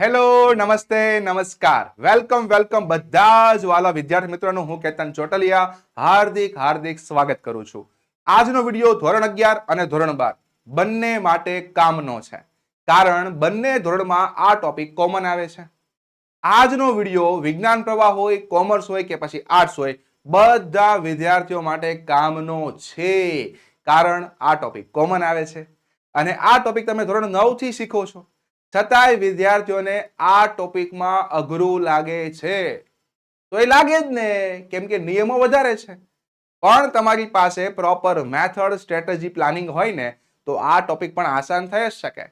Hello, નમસ્તે, નમસ્કાર. Welcome welcome બધા જ વાલા વિદ્યાર્થી મિત્રોનું. હું કેતન ચોટલિયા હાર્દિક હાર્દિક સ્વાગત કરું છું. આજનો વીડિયો ધોરણ અગિયાર અને ધોરણ બાર બંને માટે કામનો છે. કારણ બંને ધોરણમાં આ ટોપિક કોમન આવે છે. આજનો વીડિયો વિજ્ઞાન પ્રવાહ હોય કોમર્સ હોય કે પછી આર્ટ્સ હોય, બધા વિદ્યાર્થીઓ માટે કામનો છે. કારણ આ ટોપિક કોમન આવે છે. અને આ ટોપિક તમે ધોરણ નવથી શીખો છો. છતાંય વિદ્યાર્થીઓને આ ટોપિકમાં અઘરું લાગે છે. તો એ લાગે જ ને, કેમ કે નિયમો વધારે છે. પણ તમારી પાસે પ્રોપર મેથડ સ્ટ્રેટેજી પ્લાનિંગ હોય ને, તો આ ટોપિક પણ આસાન થઈ જ શકે.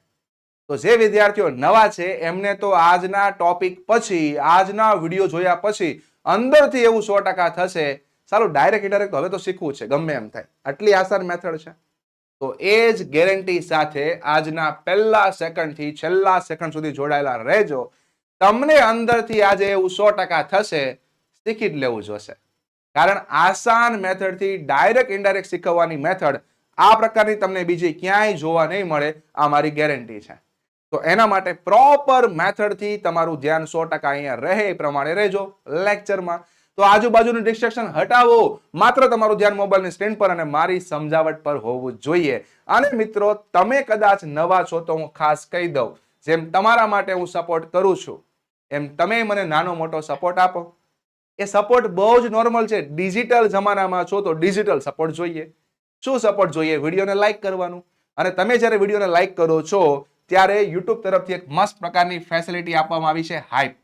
તો જે વિદ્યાર્થીઓ નવા છે, એમને તો આજના ટોપિક પછી, આજના વીડિયો જોયા પછી અંદરથી એવું સો ટકા થશે. સારું ડાયરેક્ટ ઇન્ડાયરેક્ટ હવે તો શીખવું છે, ગમે એમ થાય. આટલી આસાન મેથડ છે. તો એ જ ગેરંટી સાથે આજના પહેલા સેકન્ડથી છેલ્લા સેકન્ડ સુધી જોડાયેલા રહેજો. તમને અંદરથી આજે એવું સો ટકા થશે, શીખી જ લેવું જોશે. કારણ આસાન મેથડથી ડાયરેક્ટ ઇન્ડાયરેક્ટ શીખવવાની મેથડ આ પ્રકારની તમને બીજી ક્યાંય જોવા નહીં મળે, આ મારી ગેરંટી છે. તો એના માટે પ્રોપર મેથડથી તમારું ધ્યાન સો ટકા અહીંયા રહે એ પ્રમાણે રહેજો. લેક્ચરમાં તો આજુબાજુનું ડિસ્ટ્રેક્શન હટાવો. માત્ર તમારું ધ્યાન મોબાઈલની સ્ક્રીન પર અને મારી સમજાવટ પર હોવું જોઈએ. અને મિત્રો, તમે કદાચ નવા છો તો હું ખાસ કહી દઉં. જેમ તમારા માટે હું સપોર્ટ કરું છું, એમ તમે મને નાનો મોટો સપોર્ટ આપો. એ સપોર્ટ બહુ જ નોર્મલ છે. ડિજિટલ જમાનામાં છો તો ડિજિટલ સપોર્ટ જોઈએ. શું સપોર્ટ જોઈએ? વિડીયોને લાઈક કરવાનું. અને તમે જ્યારે વિડીયોને લાઈક કરો છો, ત્યારે યુટ્યુબ તરફથી એક મસ્ત પ્રકારની ફેસિલિટી આપવામાં આવી છે હાઈપ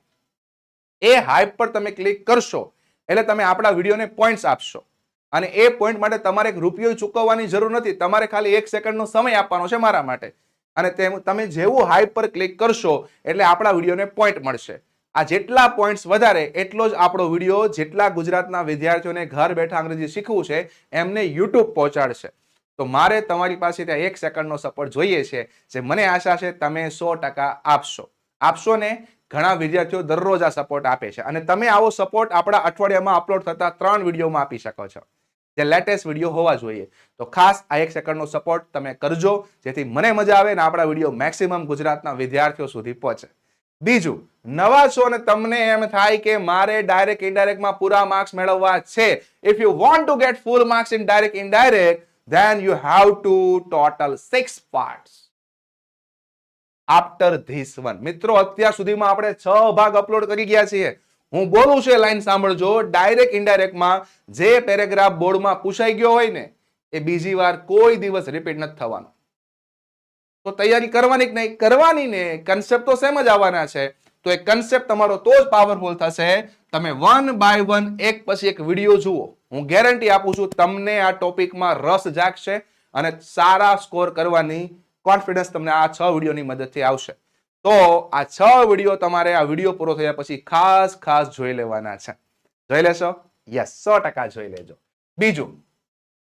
એ હાઈપ પર તમે ક્લિક કરશો એટલે તમે આપણા વિડીયોને પોઈન્ટ્સ આપશો. અને એ પોઈન્ટ માટે તમારે એક રૂપિયો ચૂકવવાની જરૂર નથી. તમારે ખાલી એક સેકન્ડનો સમય આપવાનો છે મારા માટે. અને તેમ જેવું હાઈપ પર ક્લિક કરશો, એટલે આપણા વિડીયોને પોઈન્ટ મળશે. આ જેટલા પોઈન્ટ્સ વધારે, એટલો જ આપણો વીડિયો જેટલા ગુજરાતના વિદ્યાર્થીઓને ઘર બેઠા અંગ્રેજી શીખવું છે, એમને યુટ્યુબ પહોંચાડશે. તો મારે તમારી પાસે ત્યાં એક સેકન્ડનો સપોર્ટ જોઈએ છે, જે મને આશા છે તમે સો ટકા આપશો. આપશો ને ઘણા વિદ્યાર્થીઓ દરરોજ આ સપોર્ટ આપે છે. અને તમે આવો સપોર્ટ આપણા અઠવાડિયામાં અપલોડ થતા ત્રણ વિડીયોમાં આપી શકો છો. જે લેટેસ્ટ વીડિયો હોવા જોઈએ. તો ખાસ આ એક સેકન્ડનો સપોર્ટ તમે કરજો, જેથી મને મજા આવે ને આપણા વીડિયો મેક્સિમમ ગુજરાતના વિદ્યાર્થીઓ સુધી પહોંચે. બીજું, નવા છો અને તમને એમ થાય કે મારે ડાયરેક્ટ ઇનડાયરેક્ટમાં પૂરા માર્ક્સ મેળવવા છે. If you want to get full marks in direct indirect then you have to total six parts. After this one મિત્રો, અત્યાર સુધીમાં આપણે છ ભાગ અપલોડ કરી ગયા છીએ. હું બોલું છું લાઈન સાંભળજો. ડાયરેક્ટ ઇનડાયરેક્ટમાં જે પેરેગ્રાફ બોર્ડમાં પૂછાઈ ગયો હોય ને, એ બીજી વાર કોઈ દિવસ રિપીટ નથી થવાનો. તો તૈયારી કરવાની કે નહીં? કરવાની ને. કન્સેપ્ટ તો સેમ જ આવવાના છે. તો એ કન્સેપ્ટ તમારો તો જ પાવરફુલ થશે. તમે વન બાય વન એક પછી એક વીડિયો જુઓ. હું ગેરંટી આપું છું, તમને આ ટોપિકમાં રસ જાગશે અને સારા સ્કોર કરવાની કોન્ફિડન્સ તમને આ છ વિડીયોની મદદથી આવશે. તો આ છ વીડિયો તમારે આ વીડિયો પૂરો થયા પછી ખાસ ખાસ જોઈ લેવાના છે. જોઈ લેશો? યસ સો ટકા જોઈ લેજો. બીજું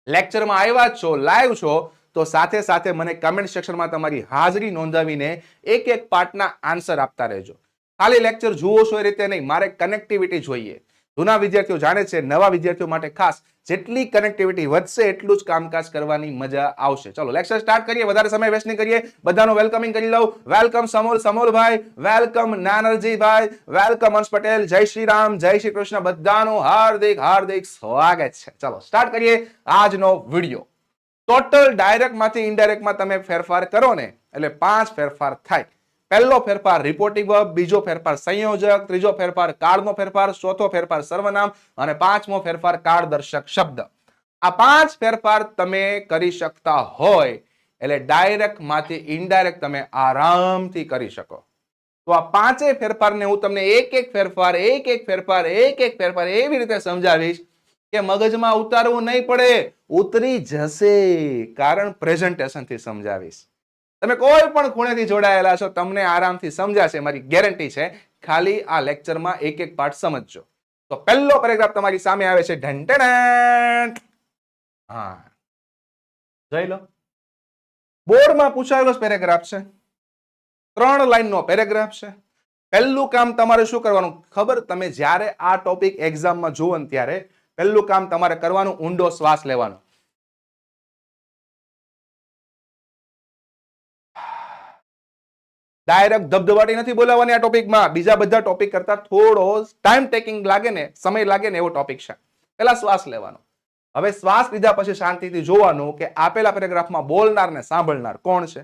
લેક્ચરમાં આવ્યા છો લાઈવ છો, તો સાથે સાથે મને કમેન્ટ સેક્શનમાં તમારી હાજરી નોંધાવીને એક એક પાર્ટના આન્સર આપતા રહેજો. ખાલી લેક્ચર જુઓ છો એ રીતે નહીં, મારે કનેક્ટિવિટી જોઈએ. જૂના વિદ્યાર્થીઓ જાણે છે, નવા વિદ્યાર્થીઓ માટે ખાસ જેટલી કનેક્ટિવિટી વધશે, એટલું જ કામકાજ કરવાની મજા આવશે. ચલો લેક્ચર સ્ટાર્ટ કરીએ, વધારે સમય વેસ્ટ નહીં કરીએ. બધાનું વેલકમિંગ કરી લઉં. વેલકમ સમોલ સમોલભાઈ વેલકમ નાનરજીભાઈ વેલકમ અંશ પટેલ જય શ્રી રામ, જય શ્રી કૃષ્ણ. બધાનું હાર્દિક હાર્દિક સ્વાગત છે. ચલો સ્ટાર્ટ કરીએ આજનો વીડિયો. ટોટલ ડાયરેક્ટમાંથી ઇનડાયરેક્ટમાં તમે ફેરફાર કરો ને, એટલે પાંચ ફેરફાર થાય. પહેલો ફેરફાર રિપોર્ટિંગ વર્બ બીજો ફેરફાર સંયોજક, ત્રીજો ફેરફાર કાળનો ફેરફાર, ચોથો ફેરફાર સર્વનામ અને પાંચમો ફેરફાર કાળદર્શક શબ્દ. આ પાંચ ફેરફાર તમે કરી શકતા હોય એટલે ડાયરેક્ટમાંથી ઇનડાયરેક્ટ તમે આરામથી કરી શકો. તો આ પાંચેય ફેરફારને હું તમને એક એક ફેરફાર, એક એક ફેરફાર, એક એક ફેરફાર એવી રીતે સમજાવીશ કે મગજમાં ઉતારવું નહીં પડે, ઉતરી જશે. કારણ પ્રેઝન્ટેશનથી સમજાવીશ. તમે કોઈ પણ ખૂણેથી જોડાયેલા છો, તમને આરામથી સમજાશે, મારી ગેરંટી છે. ખાલી આ લેક્ચરમાં એક એક પાર્ટ સમજજો. તો પહેલો પેરેગ્રાફ તમારી સામે આવે છે ઢંટણ હા. જોઈ લો. બોર્ડમાં પૂછાયેલો પેરેગ્રાફ છે. ત્રણ લાઈનનો પેરેગ્રાફ છે. પહેલું કામ તમારે શું કરવાનું? ખબર? તમે જ્યારે આ ટોપિક એક્ઝામમાં જુઓ ત્યારે પહેલું કામ તમારે કરવાનું, ઊંડો શ્વાસ લેવાનો. ડાયરેક્ટ ધબધબાટી નથી બોલાવવાની આ ટોપિકમાં. બીજા બધા ટોપિક કરતા થોડો ટાઈમ ટેકિંગ લાગે ને, સમય લાગે ને એવો ટોપિક છે. પહેલા શ્વાસ લેવાનો. હવે શ્વાસ લીધા પછી શાંતિથી જોવાનું કે આપેલા પેરેગ્રાફમાં બોલનાર ને સાંભળનાર કોણ છે?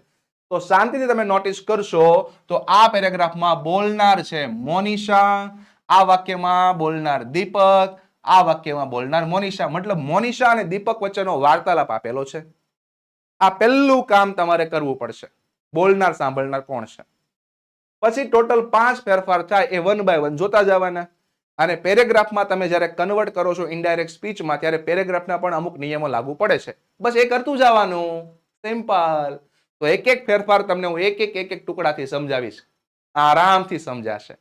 તો શાંતિથી તમે નોટિસ કરશો તો આ પેરેગ્રાફમાં બોલનાર છે મોનિશા, આ વાક્યમાં બોલનાર દીપક, આ વાક્યમાં બોલનાર મોનિશા. મતલબ મોનિશા અને દીપક વચ્ચેનો વાર્તાલાપ આપેલો છે. આ પહેલું કામ તમારે કરવું પડશે. બોલનાર, સાંભળનાર કોણ છે? પછી ટોટલ પાંચ ફેરફાર થાય એ વન બાય વન જોતા જવાના. અને પેરેગ્રાફમાં તમે જ્યારે કન્વર્ટ કરો છો ઇનડાયરેક્ટ સ્પીચમાં ત્યારે પેરેગ્રાફના પણ અમુક નિયમો લાગુ પડે છે. બસ એ કરતું જવાનું. સિમ્પલ તો એક એક ફેરફાર તમને હું એક એક એક એક ટુકડાથી સમજાવીશ. આરામથી સમજાશે.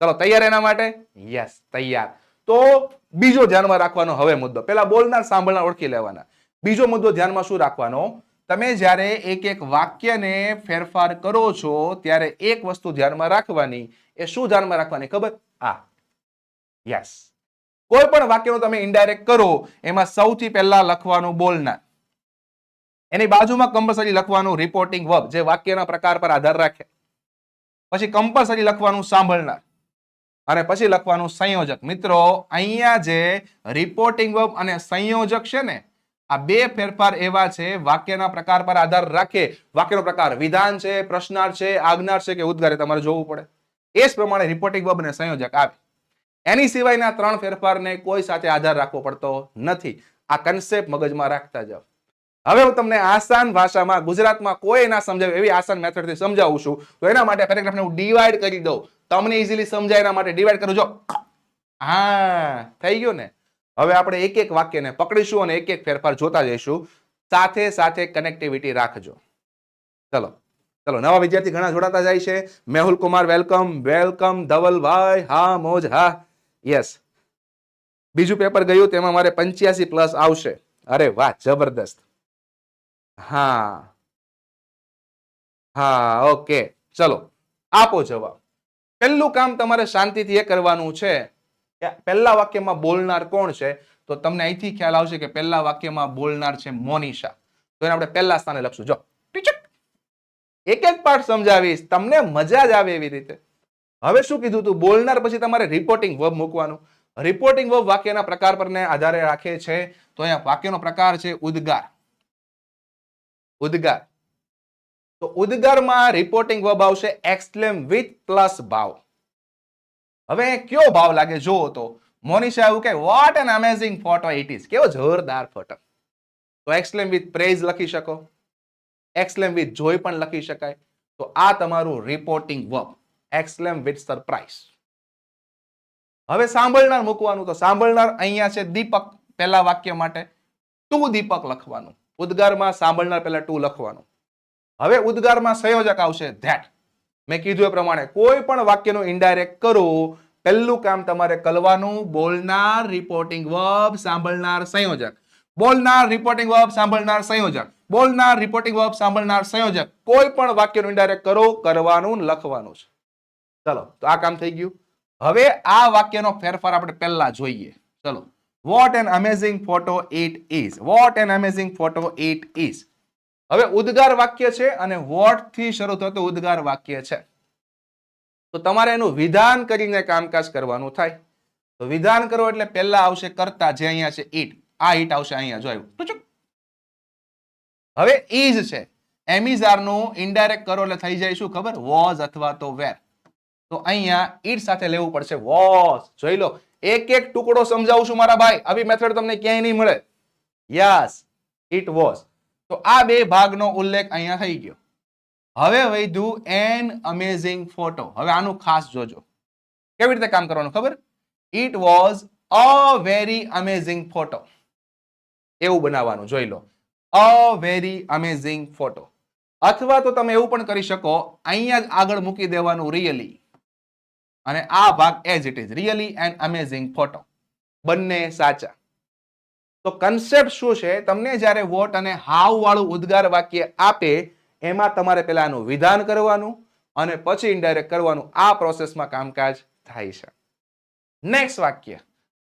ચલો, તૈયાર એના માટે? યસ તૈયાર. તો બીજો ધ્યાનમાં રાખવાનો હવે મુદ્દો. પેલા બોલનાર, સાંભળનાર ઓળખી લેવાના. બીજો મુદ્દો ધ્યાનમાં શું રાખવાનો? તમે જ્યારે એક એક વાક્યને ફેરફાર કરો છો, ત્યારે એક વસ્તુ ધ્યાનમાં રાખવાની. એ શું ધ્યાનમાં રાખવાની ખબર? આ. યસ કોઈ પણ વાક્યનો તમે ઇન્ડાયરેક્ટ કરો, એમાં સૌથી પહેલા લખવાનું બોલનાર એની બાજુમાં કમ્પલસરી લખવાનું રિપોર્ટિંગ વર્બ જે વાક્યના પ્રકાર પર આધાર રાખે. પછી કમ્પલસરી લખવાનું સાંભળનાર. અને પછી લખવાનું સંયોજક. મિત્રો, અહીંયા જે રિપોર્ટિંગ વર્બ અને સંયોજક છે ને આ બે ફેરફાર એવા છે, વાક્યના પ્રકાર પર આધાર રાખે, વાક્યનો પ્રકાર વિધાન છે, પ્રશ્નાર્થ છે આજ્ઞાર છે કે ઉદ્ગાર તમારે જોવું પડે. એ જ પ્રમાણે રિપોર્ટિંગ વર્બ અને સંયોજક આવે. એની સિવાયના ત્રણ ફેરફારને કોઈ સાથે આધાર રાખવો પડતો નથી. આ કન્સેપ્ટ મગજમાં રાખતા જાઓ. હવે હું તમને આસાન ભાષામાં, ગુજરાતમાં કોઈ ના સમજાવે એવી આસાન મેથડથી સમજાવું છું, તો એના માટે પેરેગ્રાફને હું ડિવાઈડ કરી દઉં. તમને ઇઝીલી સમજાય, એના માટે ડિવાઈડ કરું. જો હા, થઈ ગયું ને? હવે આપણે એક એક વાક્યને પકડીશું અને એક એક ફેરફાર જોતા જઈશું. સાથે સાથે કનેક્ટિવિટી રાખજો. ચલો ચલો, નવા વિદ્યાર્થી ઘણા જોડાતા જાય છે. મેહુલ કુમાર વેલકમ વેલકમ ધવલભાઈ હા, મોજ, હા. યસ બીજું પેપર ગયું, તેમાં મારે પંચ્યાસી પ્લસ આવશે. અરે વાહ, જબરદસ્ત. હા. હા ઓકે ચલો, આપો જવાબ. પહેલું કામ તમારે શાંતિથી એ કરવાનું છે. કે પહેલા વાક્યમાં બોલનાર કોણ છે? તો તમને અહીંથી ખ્યાલ આવશે કે પહેલા વાક્યમાં બોલનાર છે મોનિશા. તો એને આપણે પહેલા સ્થાને લખશું. જો. એક એક પાઠ સમજાવીશ. તમને મજા જ આવે એવી રીતે. હવે શું કીધું તું? બોલનાર પછી તમારે રિપોર્ટિંગ વર્બ મૂકવાનું. રિપોર્ટિંગ વર્બ વાક્યના પ્રકાર પરને આધારે રાખે છે. તો અહીંયા વાક્યનો પ્રકાર છે ઉદ્ગાર. ઉદ્ગાર. તો ઉદ્ગારમાં રિપોર્ટિંગ વર્બ આવશે. એક્સક્લેમ વિથ પ્લસ ભાવ. હવે કયો ભાવ લાગે? જુઓ તો. મોનિશા એવું કે what an amazing photo it is કેવો જોરદાર ફોટો તો એક્સલેમ વિથ પ્રેઝ લખી શકો. એક્સલેમ વિથ જોય પણ લખી શકાય. તો આ તમારું reporting work exclaim with surprise હવે સાંભળનાર મૂકવાનું તો સાંભળનાર અહીંયા છે દીપક, પહેલા વાક્ય માટે. ટુ દીપક લખવાનું. ઉદ્ગારમાં સાંભળનાર પહેલા ટુ લખવાનું. હવે ઉદ્ગારમાં સંયોજક આવશે ધેટ મેં કીધું એ પ્રમાણે, કોઈ પણ વાક્યનું ઇન્ડાયરેક્ટ કરો, પહેલું કામ તમારે કરવાનું, બોલનાર રિપોર્ટિંગ વર્બ સાંભળનાર સંયોજક. બોલનાર રિપોર્ટિંગ વર્બ સાંભળનાર સંયોજક. બોલનાર રિપોર્ટિંગ વર્બ સાંભળનાર સંયોજક. કોઈ પણ વાક્યનું ઇન્ડાયરેક્ટ કરો, કરવાનું, લખવાનું છે. ચલો, તો આ કામ થઈ ગયું. હવે આ વાક્યનો ફેરફાર આપણે પહેલા જોઈએ. ચલો. What an amazing photo it is what an amazing photo it is હવે ઉદ્ગાર વાક્ય છે અને વોટથી શરૂ થતું ઉદ્ગાર વાક્ય છે. તો તમારે એનું વિધાન કરીને કામકાજ કરવાનું થાય. તો વિધાન કરો એટલે પહેલા આવશે કરતા જે અહીંયા છે ઈટ. આ ઈટ આવશે અહીંયા. જોયું હવે ઇઝ છે. એમિઝારનું ઇનડાયરેક્ટ કરો એટલે થઈ જાય શું ખબર? વોઝ અથવા તો વેર તો અહીંયા ઈટ સાથે લેવું પડશે. વોઝ જોઈ લો. એક એક ટુકડો સમજાવું છું મારા ભાઈ. આવી મેથડ તમને ક્યાંય નહીં મળે. યસ ઇટ વોઝ તો આ બે ભાગનો ઉલ્લેખ અહીંયા થઈ ગયો. હવે વધ્યું એન અમેઝિંગ ફોટો હવે આનું ખાસ જોજો. કેવી રીતે કામ કરવાનું ખબર? It was a very amazing photo એવું બનાવવાનું, જોઈ લો. અ વેરી અમેઝિંગ ફોટો અથવા તો તમે એવું પણ કરી શકો, અહીંયા આગળ મૂકી દેવાનું રિયલી અને આ ભાગ as it is really and amazing photo બંને સાચા. તો કન્સેપ્ટ શું છે? તમને જ્યારે વોટ અને હાવ વાળું ઉદ્ગાર વાક્ય આપે, એમાં તમારે પેલા આનું વિધાન કરવાનું અને પછી ઇન્ડાયરેક્ટ કરવાનું. આ પ્રોસેસમાં કામકાજ થાય છે. નેક્સ્ટ વાક્ય.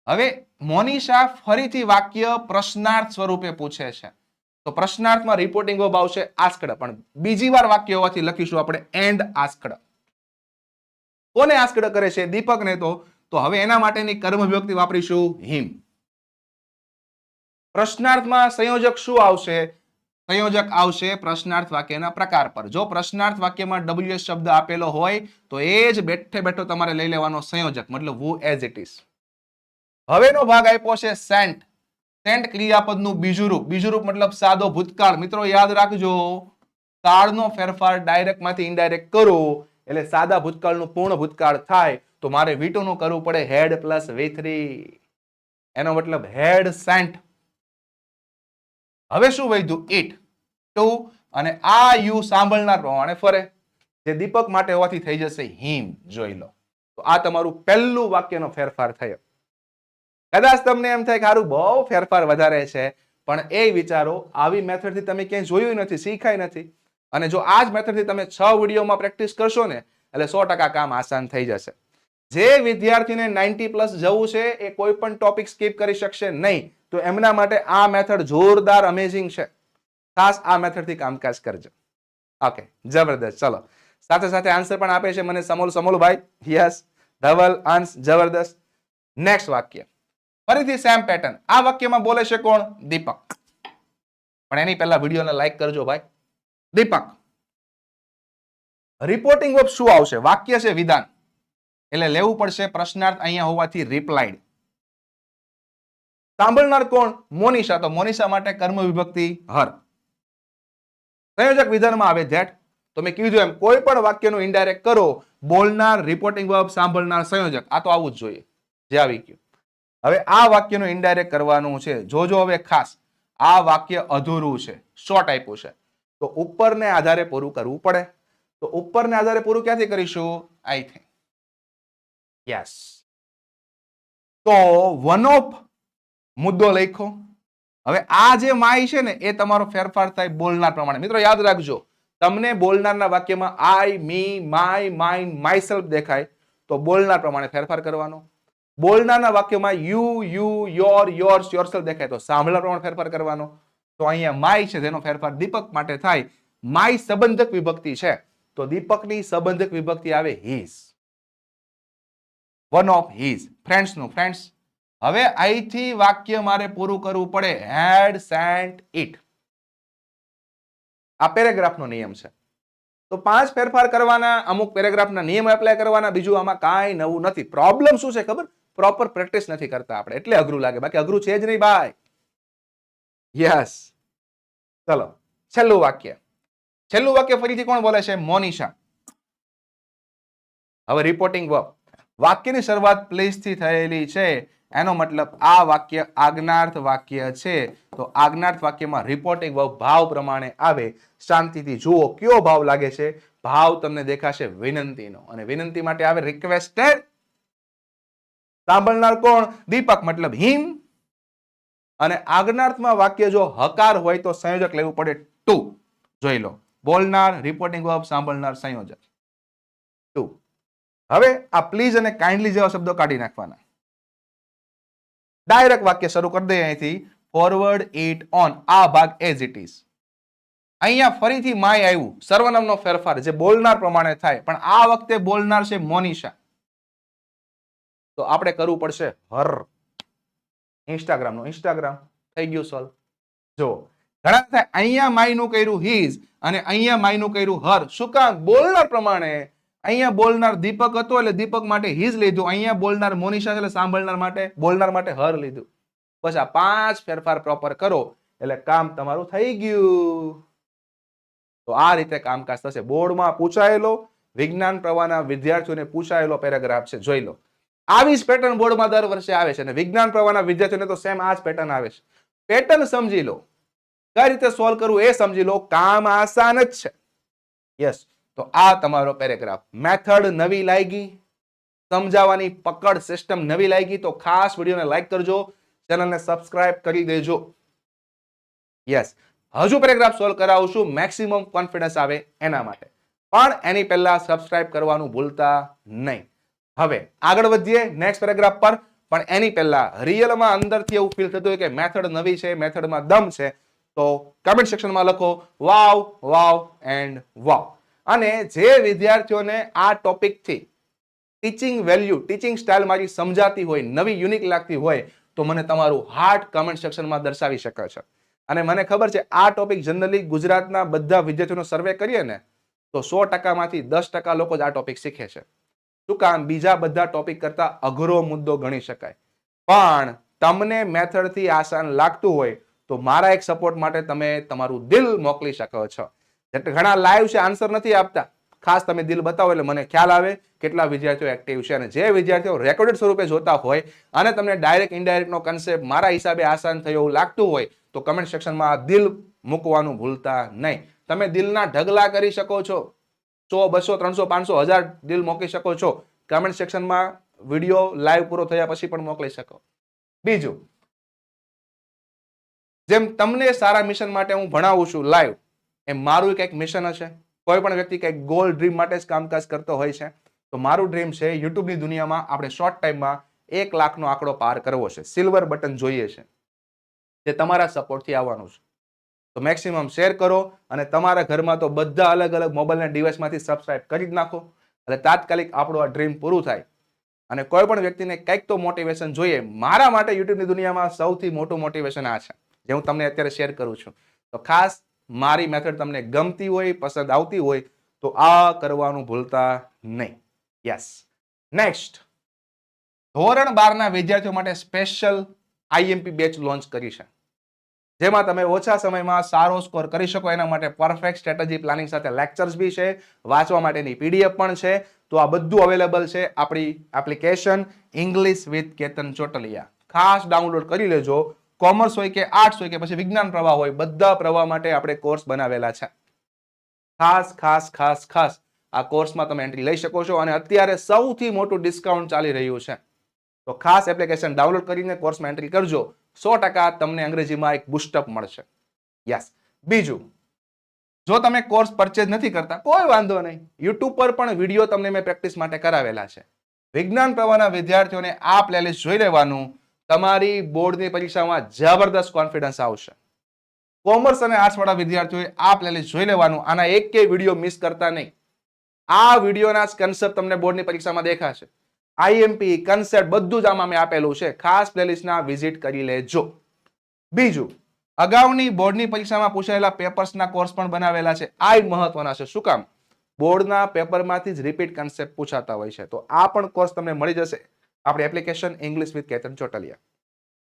હવે મોનિશા ફરીથી વાક્ય પ્રશ્નાર્થ સ્વરૂપે પૂછે છે. તો પ્રશ્નાર્થમાં રિપોર્ટિંગ વર્બ આવશે આસ્કડ, પણ બીજી વાર વાક્ય હોવાથી લખીશું આપણે એન્ડ આસ્કડ. કોને આસ્કડ કરે છે? દીપકને તો. તો હવે એના માટેની કર્મ વ્યક્તિ વાપરીશું હિમ. પ્રશ્નાર્થમાં સંયોજક શું આવશે? સંયોજક આવશે પ્રશ્નાર્થ વાક્યના પ્રકાર પર. જો પ્રશ્નાર્થ વાક્યમાં ડબલ્યુએસ શબ્દ આપેલો હોય, તો એ જ બેઠે બેઠો તમારે લઈ લેવાનો સંયોજક, મતલબ વુ એઝ ઇટ ઇઝ હવેનો ભાગ આપ્યો છે સેન્ટ સેન્ટ ક્રિયાપદનું બીજું રૂપ. બીજું રૂપ મતલબ સાદો ભૂતકાળ. મિત્રો, યાદ રાખજો, કાળનો ફેરફાર ડાયરેક્ટમાંથી ઇનડાયરેક્ટ કરો, એટલે સાદા ભૂતકાળનું પૂર્ણ ભૂતકાળ થાય, તો મારે વીટોનું કરવું પડે હેડ પ્લસ વી એનો મતલબ હેડ સેન્ટ હવે શું વધ્યું? ઇટ ટુ અને આ યુ સાંભળનાર પ્રમાણે ફરે. જે દીપક માટે હોવાથી થઈ જશે હિમ. જોઈ લો. તો આ તમારું પહેલું વાક્યનો ફેરફાર થયો. કદાચ તમને એમ થાય કે સારું બહુ ફેરફાર વધારે છે, પણ એ વિચારો આવી મેથડથી તમે ક્યાંય જોયું નથી, શીખાય નથી. અને જો આ જ મેથડથી તમે છ વિડીયોમાં પ્રેક્ટિસ કરશો ને, એટલે સો ટકા કામ આસાન થઈ જશે. જે વિદ્યાર્થીને નાઇન્ટી પ્લસ જવું છે, એ કોઈ પણ ટોપિક સ્કીપ કરી શકશે નહીં. તો એમના માટે આ મેથડ જોરદાર અમેઝિંગ છે. ખાસ આ મેથડથી કામકાજ કરજો. ઓકે જબરદસ્ત. ચલો. સાથે સાથે આન્સર પણ આપે છે મને સમોલ સમોલભાઈ યસ ધવલ, અંશ, જબરદસ્ત. નેક્સ્ટ વાક્ય. ફરીથી સેમ પેટર્ન આ વાક્યમાં બોલે છે કોણ? દીપક. પણ એની પહેલા વિડીયોને લાઈક કરજો ભાઈ. દીપક. રિપોર્ટિંગ વર્બ શું આવશે? વાક્ય છે વિધાન. એટલે લેવું પડશે પ્રશ્નાર્થ અહીંયા હોવાથી રિપ્લાઇડ સાંભળનાર કોણ? મોનિશા તો મોનિશા માટે કર્મ વિભક્તિ હર. સંયોજક વિધાનમાં આવે ધેટ તો મેં કીધું એમ, કોઈ પણ વાક્યનું ઇન્ડાયરેક્ટ કરો, બોલનાર રિપોર્ટિંગ વર્બ સાંભળનાર સંયોજક. આ તો આવું જ જોઈએ. જે આવી ગયું. હવે આ વાક્યનું ઇન્ડાયરેક્ટ કરવાનું છે. જોજો હવે ખાસ. આ વાક્ય અધૂરું છે. શોર્ટ આપ્યું છે. તો ઉપરને આધારે પૂરું કરવું પડે. તો ઉપરને આધારે પૂરું ક્યાંથી કરીશું? આઈ થિંક યસ તો વન ઓફ મુદ્દો લખો હવે આ જે માય છે ને, એ તમારો ફેરફાર થાય બોલનાર પ્રમાણે. મિત્રો, યાદ રાખજો, તમને બોલનારના વાક્યમાં I me my mine myself દેખાય, તો બોલનાર પ્રમાણે ફેરફાર કરવાનો. બોલનારના વાક્યમાં you you your yours yourself દેખાય, તો સાંભળનાર પ્રમાણે ફેરફાર કરવાનો. તો અહીંયા માય છે તેનો ફેરફાર દીપક માટે થાય. માય સંબંધક વિભક્તિ છે, તો દીપકની સંબંધક વિભક્તિ આવે હિઝ વન ઓફ હિઝ ફ્રેન્ડ્સનું ફ્રેન્ડ્સ હવે અહીંથી વાક્ય મારે પૂરું કરવું પડે. હેડ સેન્ટ ઇટ આ પેરેગ્રાફનો નિયમ છે. તો પાંચ ફેરફાર કરવાના, અમુક પેરેગ્રાફના નિયમ એપ્લાય કરવાના, બીજું આમાં કાંઈ નવું નથી. પ્રોબ્લેમ શું છે ખબર? પ્રોપર પ્રેક્ટિસ નથી કરતા આપણે. એટલે અઘરું લાગે. બાકી અઘરું છે જ નહીં, ભાઈ. યસ ચલો. છેલ્લું વાક્ય. છેલ્લું વાક્ય ફરીથી કોણ બોલે છે? મોનિશા. હવે રિપોર્ટિંગ વર્ક વાક્યની શરૂઆત પ્લેસથી થયેલી છે. એનો મતલબ આ વાક્ય આજ્ઞાર્થ વાક્ય છે. તો આજ્ઞાર્થ વાક્યમાં રિપોર્ટિંગ વર્બ ભાવ પ્રમાણે આવે. શાંતિથી જુઓ કયો ભાવ લાગે છે? ભાવ તમને દેખાશે વિનંતીનો. અને વિનંતી માટે આવે રિક્વેસ્ટેડ સાંભળનાર કોણ? દીપક મતલબ હિમ. અને આજ્ઞાર્થમાં વાક્ય જો હકાર હોય તો સંયોજક લેવું પડે ટુ. જોઈ લો. બોલનાર રિપોર્ટિંગ વર્બ સાંભળનાર, સંયોજક. ટુ. હવે આ પ્લીઝ અને કાઇન્ડલી જેવા શબ્દો કાઢી નાખવાના. ડાયરેક્ટ વાક્ય શરૂ કરી દઈએ અહીંથી. ફોરવર્ડ ઇટ ઓન આ ભાગ એઝ ઇટ ઇઝ અહીંયા ફરીથી માય આવ્યું. સર્વનામનો ફેરફાર જે બોલનાર પ્રમાણે થાય. પણ આ વખતે બોલનાર છે મોનિશા. તો આપણે કરવું પડશે હર. ઇન્સ્ટાગ્રામનું ઇન્સ્ટાગ્રામ થઈ ગયું સોલ્વ જો ઘણા થાય અહીંયા માયનું કર્યું હિઝ અને અહીંયા માયનું કર્યું હર શું કામ? બોલનાર પ્રમાણે અહીંયા બોલનાર દીપક હતો એટલે દીપક માટે હિઝ લીધું. અહીંયા બોલનાર મોનિશા એટલે સાંભળનાર માટે, બોલનાર માટે હર લીધું. બસ આ પાંચ ફેરફાર પ્રોપર કરો એટલે કામ તમારું થઈ ગયું. તો આ રીતે કામકાજ થશે. બોર્ડમાં પૂછાયેલો વિજ્ઞાન પ્રવાહના વિદ્યાર્થીઓને પૂછાયેલો પેરેગ્રાફ છે. જોઈ લો. આવી જ પેટર્ન બોર્ડમાં દર વર્ષે આવે છે અને વિજ્ઞાન પ્રવાહના વિદ્યાર્થીઓને તો સેમ આ જ પેટર્ન આવે છે. પેટર્ન સમજી લો. કઈ રીતે સોલ્વ કરવું એ સમજી લો. કામ આસાન જ છે. યસ તો આ તમારો પેરેગ્રાફ. મેથડ નવી લાગી સમજાવવાની પકડ સિસ્ટમ નવી લાગી તો ખાસ વિડીયોને લાઈક કરજો, ચેનલને સબસ્ક્રાઇબ કરી દેજો. યસ હજુ પેરેગ્રાફ સોલ્વ કરાવું છું મેક્સિમમ કોન્ફિડન્સ આવે એના માટે. પણ એની પહેલા સબસ્ક્રાઇબ કરવાનું ભૂલતા નહીં. હવે, આગળ વધીએ નેક્સ્ટ પેરેગ્રાફ પર. પણ એની પહેલા રિયલમાં અંદરથી એવું ફીલ થતું હોય કે મેથડ નવી છે, મેથડમાં દમ છે, તો કમેન્ટ સેક્શનમાં લખો વાવ વાવ એન્ડ વાવ અને જે વિદ્યાર્થીઓને આ ટોપિકથી ટીચિંગ વેલ્યુ, ટીચિંગ સ્ટાઇલ મારી સમજાતી હોય, નવી યુનિક લાગતી હોય, તો મને તમારું હાર્ટ કમેન્ટ સેક્શનમાં દર્શાવી શકે છે. અને મને ખબર છે, આ ટોપિક જનરલી ગુજરાતના બધા વિદ્યાર્થીઓનો સર્વે કરીએ ને, તો સો ટકામાંથી દસ ટકા લોકો જ આ ટોપિક શીખે છે. શું કામ? બીજા બધા ટોપિક કરતા અઘરો મુદ્દો ગણી શકાય. પણ તમને મેથડથી આસાન લાગતું હોય, તો મારા એક સપોર્ટ માટે તમે તમારું દિલ મોકલી શકો છો. ઘણા લાઈવ છે આન્સર નથી આપતા. ખાસ તમે દિલ બતાવો એટલે મને ખ્યાલ આવે કેટલા વિદ્યાર્થીઓ એક્ટિવ છે અને જે વિદ્યાર્થીઓ રેકોર્ડેડ સ્વરૂપે જોતા હોય અને તમને ડાયરેક્ટ ઇનડાયરેક્ટનો કન્સેપ્ટ મારા હિસાબે આસાન થયો એવું લાગતું હોય, તો કમેન્ટ સેક્શનમાં દિલ મૂકવાનું ભૂલતા નહીં. તમે દિલના ઢગલા કરી શકો છો. સો, બસો, ત્રણસો, પાંચસો, હજાર દિલ મોકલી શકો છો. કમેન્ટ સેક્શનમાં વીડિયો લાઈવ પૂરો થયા પછી પણ મોકલી શકો. બીજું, જેમ તમને સારા મિશન માટે હું ભણાવું છું લાઈવ એ મારું કંઈક મિશન હશે. કોઈ પણ વ્યક્તિ કંઈક ગોલ ડ્રીમ માટે જ કામકાજ કરતો હોય છે, તો મારું ડ્રીમ છે યુટ્યુબની દુનિયામાં આપણે શોર્ટ ટાઈમમાં એક લાખનો આંકડો પાર કરવો છે. સિલ્વર બટન જોઈએ છે. જે તમારા સપોર્ટથી આવવાનું છે. તો મેક્સિમમ શેર કરો અને તમારા ઘરમાં તો બધા અલગ અલગ મોબાઈલના ડિવાઇસમાંથી સબસ્ક્રાઇબ કરી જ નાખો. એટલે તાત્કાલિક આપણું આ ડ્રીમ પૂરું થાય. અને કોઈ પણ વ્યક્તિને કંઈક તો મોટિવેશન જોઈએ, મારા માટે યુટ્યુબની દુનિયામાં સૌથી મોટું મોટિવેશન આ છે. જે હું તમને અત્યારે શેર કરું છું. તો ખાસ મારી મેથડ તમને ગમતી હોય, પસંદ આવતી હોય, તો આ કરવાનું ભૂલતા નહીં. યસ નેક્સ્ટ ધોરણ બારના વિદ્યાર્થીઓ માટે સ્પેશિયલ આઈએમપી બેચ લોન્ચ કરી છે. જેમાં તમે ઓછા સમયમાં સારો સ્કોર કરી શકો, એના માટે પરફેક્ટ સ્ટ્રેટેજી પ્લાનિંગ સાથે લેક્ચર્સ બી છે, વાંચવા માટેની પીડીએફ પણ છે, તો આ બધું અવેલેબલ છે આપણી application English with Ketan Chotaliya. ખાસ ડાઉનલોડ કરી લેજો કોમર્સ હોય કે આર્ટ્સ હોય કે પછી વિજ્ઞાન પ્રવાહ હોય, બધા પ્રવાહ માટે આપણે કોર્સ બનાવેલા છે. ખાસ ખાસ ખાસ ખાસ આ કોર્સમાં તમે એન્ટ્રી લઈ શકો છો અને અત્યારે સૌથી મોટું ડિસ્કાઉન્ટ ચાલી રહ્યું છે. તો ખાસ એપ્લિકેશન ડાઉનલોડ કરીને કોર્સમાં એન્ટ્રી કરજો. સો ટકા તમને અંગ્રેજીમાં એક બુસ્ટઅપ મળશે. યસ બીજું, જો તમે કોર્સ પરચેઝ નથી કરતા, કોઈ વાંધો નહીં. યુટ્યુબ પર પણ વીડિયો તમને મેં પ્રેક્ટિસ માટે કરાવેલા છે. વિજ્ઞાન પ્રવાહના વિદ્યાર્થીઓને આ પ્લેલિસ્ટ જોઈ લેવાનું. તમારી બોર્ડની પરીક્ષામાં જબરદસ્ત કોન્ફિડન્સ આવશે. કોમર્સ અને આર્ટ્સ વાળા વિદ્યાર્થીઓએ આ પ્લેલિસ્ટ જોઈ લેવાનું, આના એક કે વીડિયો મિસ કરતા નહીં. આ વિડીયોના જ કન્સેપ્ટ તમને બોર્ડની પરીક્ષામાં દેખાશે. આઈએમપી કન્સેપ્ટ બધું જ આમાં મેં આપેલું છે. ખાસ પ્લેલિસ્ટના વિઝિટ કરી લેજો. બીજું, અગાઉની બોર્ડની પરીક્ષામાં પૂછાયેલા પેપર્સના કોર્સ પણ બનાવેલા છે. આ મહત્વના છે. શું કામ? બોર્ડના પેપરમાંથી જ રિપીટ કન્સેપ્ટ પૂછાતા હોય છે. તો આ પણ કોર્સ તમને મળી જશે. આપણી application English with Ketan Chotaliya.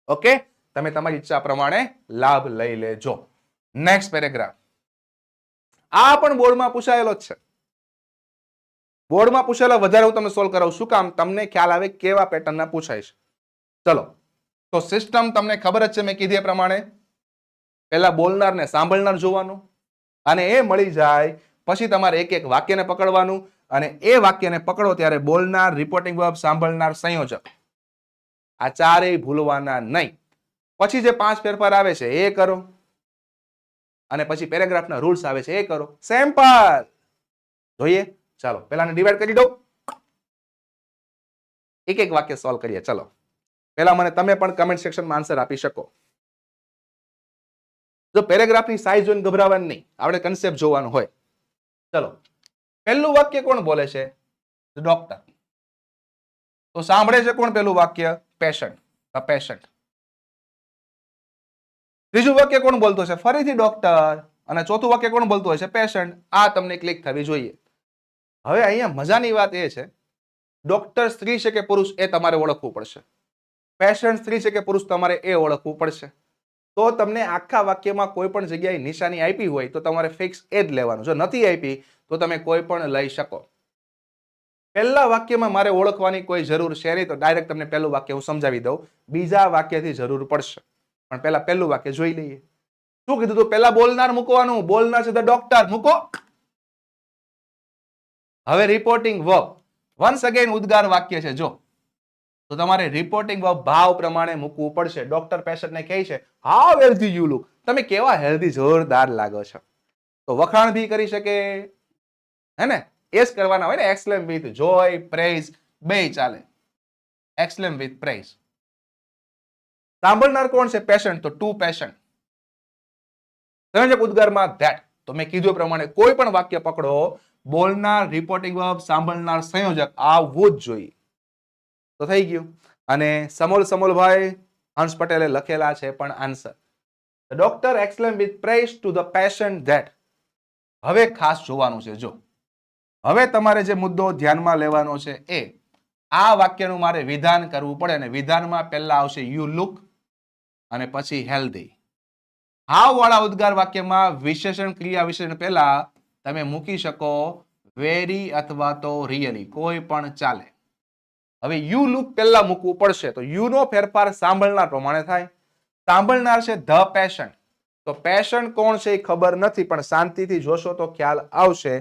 Okay તમે તમારી ઈચ્છા પ્રમાણે લાભ લઈ લેજો. નેક્સ્ટ પેરેગ્રાફ આ પણ બોર્ડમાં પૂછાયેલો જ છે. બોર્ડમાં પૂછેલા વધારે હું તમને સોલ્વ કરાવું. શું કામ? તમને ખ્યાલ આવે કેવા પેટર્નના પૂછાય છે. ચલો. તો સિસ્ટમ તમને ખબર જ છે મેં કીધી પ્રમાણે. પહેલા બોલનારને સાંભળનાર જોવાનું. અને એ મળી જાય. પછી તમારે એક એક વાક્યને પકડવાનું. અને એ વાક્યને પકડો ત્યારે બોલનાર રિપોર્ટિંગ વર્બ સાંભળનાર સંયોજક. આ ચારેય ભૂલવાના નહીં. પછી જે પાંચ ફેરફાર આવે છે, એ કરો. અને પછી પેરેગ્રાફના રૂલ્સ આવે છે, એ કરો. સેમ્પલ જોઈએ. ચાલો પેલાને ડિવાઈડ કરી દો એક એક વાક્ય સોલ્વ કરીએ. ચલો. પેલા મને તમે પણ કમેન્ટ સેક્શનમાં આન્સર આપી શકો. જો પેરેગ્રાફની સાઈઝ જોઈને ગભરાવાનું નહીં. આપણે કન્સેપ્ટ જોવાનું હોય. ચલો. પહેલું વાક્ય કોણ બોલે છે? ડોક્ટર તો સાંભળે છે કોણ પેલું વાક્ય? પેશન્ટ ધ પેશન્ટ ત્રીજું વાક્ય કોણ બોલતો છે? ફરીથી ડોક્ટર અને ચોથું વાક્ય કોણ બોલતું હોય છે? પેશન્ટ આ તમને ક્લિક થવી જોઈએ. હવે અહીંયા મજાની વાત એ છે ડોક્ટર સ્ત્રી છે કે પુરુષ એ તમારે ઓળખવું પડશે. પેશન્ટ સ્ત્રી છે કે પુરુષ તમારે એ ઓળખવું પડશે. તો તમને આખા વાક્યમાં કોઈ પણ જગ્યાએ નિશાની આપી હોય તો તમારે ફિક્સ એ જ લેવાનું. જો નથી આપી તો તમે કોઈ પણ લઈ શકો. પહેલા વાક્યમાં મારે ઓળખવાની કોઈ જરૂર છે નહીં, તો ડાયરેક્ટ તમને પહેલું વાક્ય હું સમજાવી દઉં. બીજા વાક્યથી જરૂર પડશે. પણ પહેલા પહેલું વાક્ય જોઈ લઈએ. શું કીધું તું? પહેલા બોલનાર મૂકવાનું, બોલનાર છે ધ ડોક્ટર મૂકો. હવે રિપોર્ટિંગ વર્બ વન્સ અગેન ઉદ્ગાર વાક્ય છે, જો. તો તમારે રિપોર્ટિંગ વર્બ ભાવ પ્રમાણે મૂકવું પડશે. ડોક્ટર પેશન્ટને કહે છે હાઉ હેલ્ધી યુ લુક તમે કેવા હેલ્ધી જોરદાર લાગો છો. તો વખાણ બી કરી શકે હે ને? એ જ કરવાના હોય ને એક્સલેમ વિથ જોય પ્રેઝ બે ચાલે. એક્સલેમ વિથ પ્રેઝ સાંભળનાર કોણ છે? પેશન્ટ તો ટુ પેશન્ટ સંયોજક ઉદ્ગારમાં ધેટ તો મેં કીધું પ્રમાણે કોઈ પણ વાક્ય પકડો, બોલનાર રિપોર્ટિંગ વર્બ સાંભળનાર સંયોજક આવવું જ જોઈએ. તો થઈ ગયું. અને સમોલ સમોલભાઈ હંસ પટેલે લખેલા છે પણ answer doctor exclaim with press to the patient that હવે ખાસ જોવાનું છે, જો. હવે તમારે જે મુદ્દો ધ્યાનમાં લેવાનો છે એ, આ વાક્યનું મારે વિધાન કરવું પડે અને વિધાનમાં પહેલા આવશે યુ લુક અને પછી હેલ્ધી હાવ વાળા ઉદ્ગાર વાક્યમાં વિશેષણ ક્રિયા વિશેષણ પહેલા તમે મૂકી શકો વેરી અથવા તો રિયલી કોઈ પણ ચાલે. હવે યુ લુક પહેલા મૂકવું પડશે, તો યુ નો ફેરફાર સાંભળનાર પ્રમાણે થાય. સાંભળનાર છે ધ પેશન્ટ તો પેશન્ટ કોણ છે એ ખબર નથી, પણ શાંતિથી જોશો તો ખ્યાલ આવશે.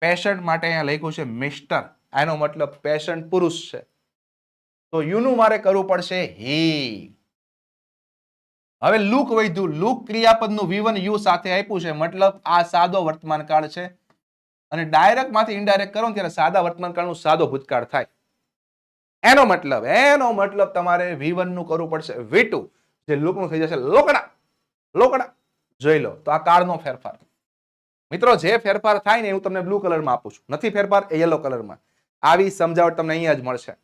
પેશન્ટ માટે અહીંયા લખ્યું છે મિસ્ટર. એનો મતલબ પેશન્ટ પુરુષ છે. તો યુનું મારે કરવું પડશે હી હવે લુક વૈધું લુક ક્રિયાપદનું વિવન યુ સાથે આપ્યું છે. મતલબ આ સાદો વર્તમાન કાળ છે. અને ડાયરેક્ટમાંથી ઇનડાયરેક્ટ કરો ત્યારે સાદા વર્તમાન કાળનું સાદો ભૂતકાળ થાય. એનો મતલબ એનો મતલબ તમારે વિવનનું કરવું પડશે. વીટુ જે લુકનું થઈ જશે લોકડા. લોકડા. જોઈ લો. તો આ કાળનો ફેરફાર. મિત્રો, જે ફેરફાર થાય ને હું તમને બ્લુ કલરમાં આપું છું. નથી ફેરફાર, એ યલો કલરમાં આવી સમજાવટ તમને અહીંયા જ મળશે.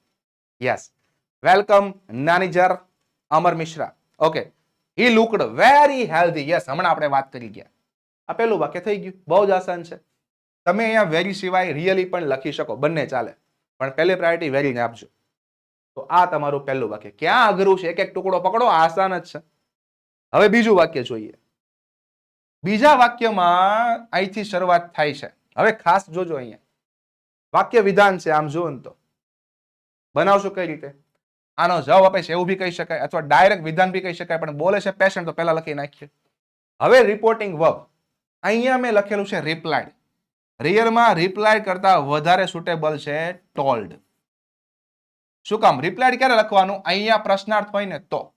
Yes welcome નાનીજર Amar Mishra okay he looked very healthy yes હમણાં આપણે વાત કરી ગયા. આ પેલું વાક્ય થઈ ગયું. બહુ જ આસાન છે. તમે અહીંયા વેરી સિવાય રિયલી પણ લખી શકો. બંને ચાલે. પણ પહેલી પ્રાયોરિટી વેરીને આપજો. તો આ તમારું પહેલું વાક્ય. ક્યાં અઘરું છે? એક એક ટુકડો પકડો. આસાન જ છે. હવે બીજું વાક્ય જોઈએ. બીજા વાક્યમાં અહીંથી શરૂઆત થાય છે. હવે ખાસ જોજો અહીંયા. વાક્ય વિધાન છે, આમ જુઓ તો. બનાવશો કઈ રીતે? આનો જવાબ આપે છે એવું બી કહી શકાય અથવા ડાયરેક્ટ વિધાન બી કહી શકાય, પણ બોલે છે પેશન્ટ તો પહેલા લખી નાખીએ. હવે રિપોર્ટિંગ વર્બ અહીંયા મેં લખેલું છે રિપ્લાય રિયરમાં રિપ્લાય કરતા વધારે સુટેબલ છે ટોલ્ડ શું કામ? રિપ્લાય ક્યારે લખવાનું? અહીંયા પ્રશ્નાર્થ હોય ને તો.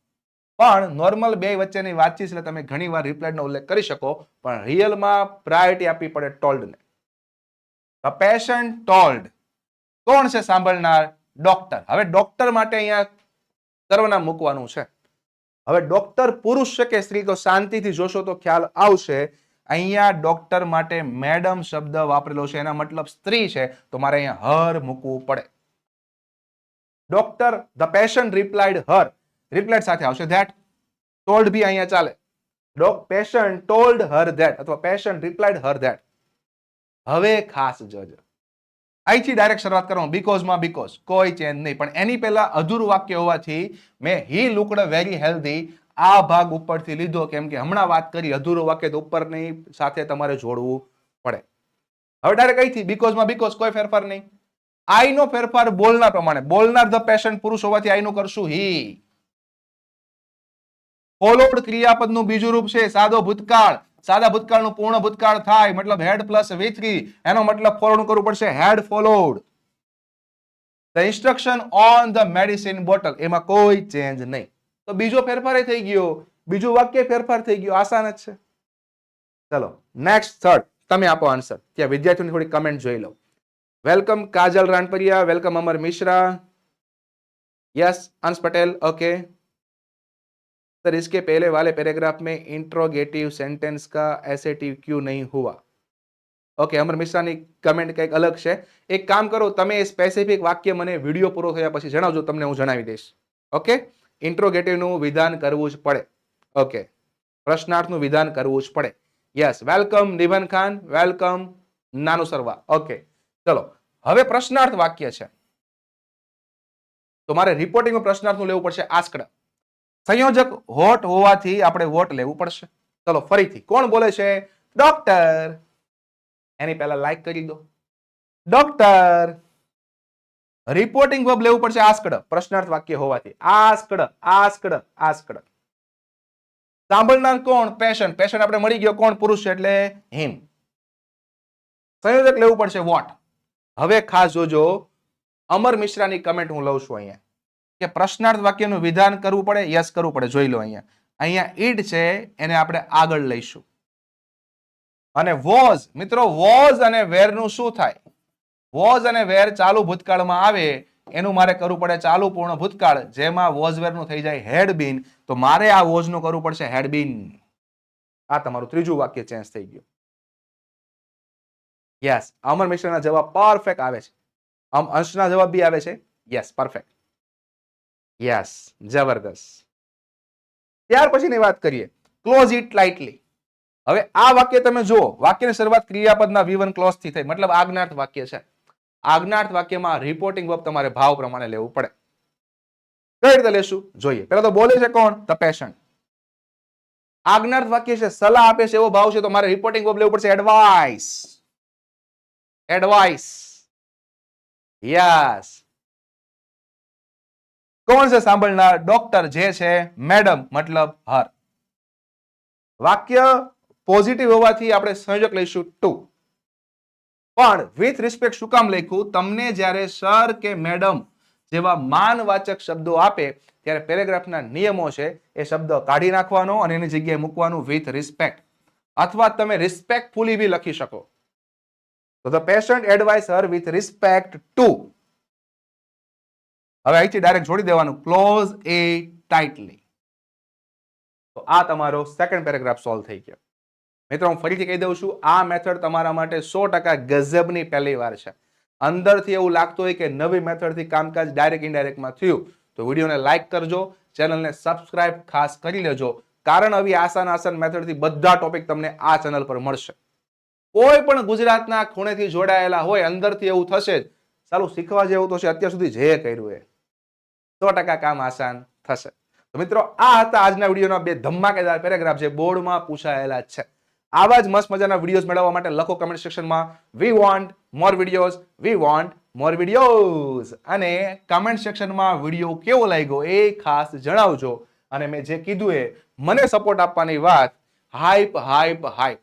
પણ નોર્મલ બે વચ્ચેની વાતચીત એટલે તમે ઘણી વાર રિપ્લાઇડનો ઉલ્લેખ કરી શકો, પણ રિયલમાં પ્રાયોરિટી આપવી પડે ટોલ્ડને ધ પેશન્ટ ટોલ્ડ કોણ છે સાંભળનાર? ડોક્ટર હવે ડોક્ટર માટે અહીંયા સર્વનામ મૂકવાનું છે. હવે ડોક્ટર પુરુષ છે કે સ્ત્રી, તો શાંતિથી જોશો તો ખ્યાલ આવશે. અહીંયા ડોક્ટર માટે મેડમ શબ્દ વાપરેલો છે, એના મતલબ સ્ત્રી છે, તો મારે અહીંયા હર મૂકવું પડે. Doctor the patient replied her. Replied સાથે આવશે. ધેટ ટોલ્ડ બી અહીંયા ચાલે. Doc patient told her that અથવા પેશન્ટ રિપ્લાઇડ હર ધેટ હવે ખાસ જજ. અહીંથી ડાયરેક્ટ શરૂઆત કરવાનું. બીકોઝમાં બીકોઝ કોઈ ચેન્જ નહીં. પણ એની પહેલા અધૂરું વાક્ય હોવાથી મેં હી લુકડ વેરી હેલ્ધી આ ભાગ ઉપરથી લીધો. કેમ કે હમણાં વાત કરી. અધૂરું વાક્ય તો ઉપરની સાથે તમારે જોડવું પડે. હવે ડાયરેક્ટ અહીંથી બીકોઝમાં બીકોઝ કોઈ ફેરફાર નહીં. આઈ નો ફેરફાર બોલનાર પ્રમાણે. બોલનાર ધ પેશન્ટ પુરુષ હોવાથી આઈ નું કરશું હી ફોલોડ ક્રિયાપદનું બીજું રૂપ છે સાદો ભૂતકાળ. સાદા ભૂતકાળનું પૂર્ણ ભૂતકાળ થાય, મતલબ હેડ પ્લસ વી એનો મતલબ ફોલોડ કરવું પડશે had followed the instruction on the medicine bottle એમાં કોઈ ચેન્જ નહીં. તો બીજો ફેરફાર થઈ ગયો. બીજું વાક્ય ફેરફાર થઈ ગયો. આસાન જ છે. ચલો નેક્સ્ટ થર્ડ તમે આપો આન્સર ત્યાં વિદ્યાર્થીઓની થોડી કમેન્ટ જોઈ લો. Welcome Kajal Ranpariya welcome Amar Mishra. Yes Ansh Patel. Okay sir इसके पहले वाले पैराग्राफ में इंट्रोगेटिव सेंटेंस का एसेटिव क्यों नहीं हुआ ઓકે અમર મિશ્રાની કમેન્ટ કંઈક અલગ છે એક કામ કરો તમે એ સ્પેસિફિક વાક્ય મને વિડીયો પૂરો થયા પછી જણાવજો તમને હું જણાવી દઈશ ઓકે ઇન્ટ્રોગેટિવનું વિધાન કરવું જ પડે ઓકે પ્રશ્નાર્થનું વિધાન કરવું જ પડે yes welcome Nibhan Khan welcome નાનું સરવા ઓકે ચલો હવે પ્રશ્નાર્થ વાક્ય છે તો મારે રિપોર્ટિંગમાં પ્રશ્નાર્થનું લેવું પડશે આસ્કડ સંયોજક હોટ હોવાથી આપણે વોટ લેવું પડશે. ચલો, ફરીથી, કોણ બોલે છે? ડોક્ટર. એની પહેલા લાઈક કરી દો. ડોક્ટર. રિપોર્ટિંગ વર્બ લેવું પડશે આસ્કડ પ્રશ્નાર્થ વાક્ય હોવાથી. આસ્કડ આસ્કડ આસ્કડ સાંભળનાર કોણ? પેશન પેશન્ટ આપણે મળી ગયો. કોણ? પુરુષ છે એટલે હિમ. સંયોજક લેવું પડશે વોટ હવે ખાસ જોજો. અમર મિશ્રાની કમેન્ટ હું લઉં છું અહીંયા. કે પ્રશ્નાર્થ વાક્યનું વિધાન કરવું પડે, યસ કરવું પડે, જોઈ લો અહીંયા. અહીંયા ઈડ છે, એને આપણે આગળ લઈશું. અને વોઝ, મિત્રો, વોઝ અને વેરનું શું થાય? વોઝ અને વેર ચાલુ ભૂતકાળમાં આવે, એનું મારે કરવું પડે ચાલુ પૂર્ણ ભૂતકાળ, જેમાં વોઝ વેરનું થઈ જાય હેડબીન તો મારે આ વોઝનું કરવું પડશે હેડબીન આ તમારું ત્રીજું વાક્ય ચેન્જ થઈ ગયું. યસ અમર મિશ્રના જવાબ પરફેક્ટ આવે છે. અંશના જવાબ બી આવે છે? યસ પરફેક્ટ યસ જબરદસ્ત. ત્યાર પછીની વાત કરીએ. ક્લોઝ ઇટ લાઇટલી હવે આ વાક્ય તમે જુઓ. વાક્યની શરૂઆત ક્રિયાપદના વિવન વન ક્લોઝથી થઈ. મતલબ આજ્ઞાર્થ વાક્ય છે. આજ્ઞાર્થ વાક્યમાં રિપોર્ટિંગ વર્બ તમારે ભાવ પ્રમાણે લેવું પડે. કઈ રીતે લેશું? જોઈએ. પેલા તો બોલે છે કોણ? ધ પેશન્ટ આજ્ઞાર્થ વાક્ય છે. સલાહ આપે છે એવો ભાવ છે તો મારે રિપોર્ટિંગ વર્બ લેવું પડશે. એડવાઇસ એડવાઇસ યસ કોણ છે સાંભળનાર? ડોક્ટર જે છે, મેડમ, મતલબ હર. વાક્ય પોઝિટિવ હોવાથી આપણે સંયોજક લઈશું ટુ પણ વિથ રિસ્પેક્ટ શું કામ લખ્યું? તમને જ્યારે સર કે મેડમ જેવા માનવાચક શબ્દો આપે, ત્યારે પેરેગ્રાફના નિયમો છે, એ શબ્દ કાઢી નાખવાનો અને એની જગ્યાએ મૂકવાનું વિથ રિસ્પેક્ટ અથવા તમે રિસ્પેક્ટફુલી બી લખી શકો. તો the patient advice her with respect to હવે અહીંથી ડાયરેક્ટ જોડી દેવાનું. ક્લોઝ એ ટાઇટલી તો આ તમારો સેકન્ડ પેરેગ્રાફ સોલ્વ થઈ ગયો. મિત્રો, હું ફરીથી કહી દઉં છું, આ મેથડ તમારા માટે સો ટકા ગઝબની પહેલી વાર છે. અંદરથી એવું લાગતું હોય કે નવી મેથડથી કામકાજ ડાયરેક્ટ ઇનડાયરેક્ટમાં થયું, તો વિડીયોને લાઇક કરજો, ચેનલને સબસ્ક્રાઇબ ખાસ કરી લેજો, કારણ આવી આસાન આસાન મેથડથી બધા ટોપિક તમને આ ચેનલ પર મળશે. કોઈ પણ ગુજરાતના ખૂણેથી જોડાયેલા હોય, અંદરથી એવું થશે ચાલો, શીખવા જેવું તો છે, અત્યાર સુધી જે કર્યું એ. સો ટકા કામ આસાન થશે. તો મિત્રો, આ હતા આજના વિડીયોના બે ધમાકેદાર પેરેગ્રાફ જે બોર્ડમાં પૂછાયેલા છે. આવા જ મસ્ત મજાના વિડીયોઝ મેળવવા માટે લખો કમેન્ટ સેક્શનમાં we want more videos we want more videos અને કમેન્ટ સેક્શનમાં વીડિયો કેવો લાગ્યો એ ખાસ જણાવજો. અને મેં જે કીધું એ, મને સપોર્ટ આપવાની વાત હાઈપ હાઈપ હાઈપ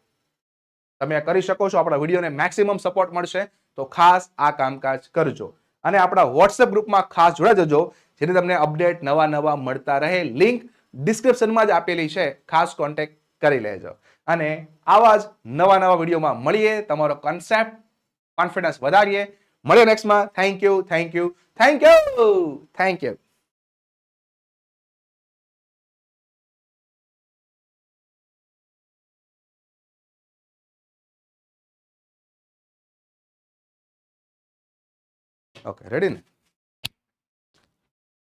તમે કરી શકો છો, આપણા વિડીયોને મેક્સિમમ સપોર્ટ મળશે. તો ખાસ આ કામકાજ કરજો. અને આપણા વોટ્સએપ ગ્રુપમાં ખાસ જોડા જજો. જેથી તમને અપડેટ નવા નવા મળતા રહે. લિંક ડિસ્ક્રિપ્શનમાં જ આપેલી છે. ખાસ કોન્ટેક્ટ કરી લેજો. અને આવા જ નવા નવા વિડીયોમાં મળીએ. તમારો કન્સેપ્ટ કોન્ફિડન્સ વધારીએ. મળીએ નેક્સ્ટમાં thank you thank you thank you thank you okay ready ને?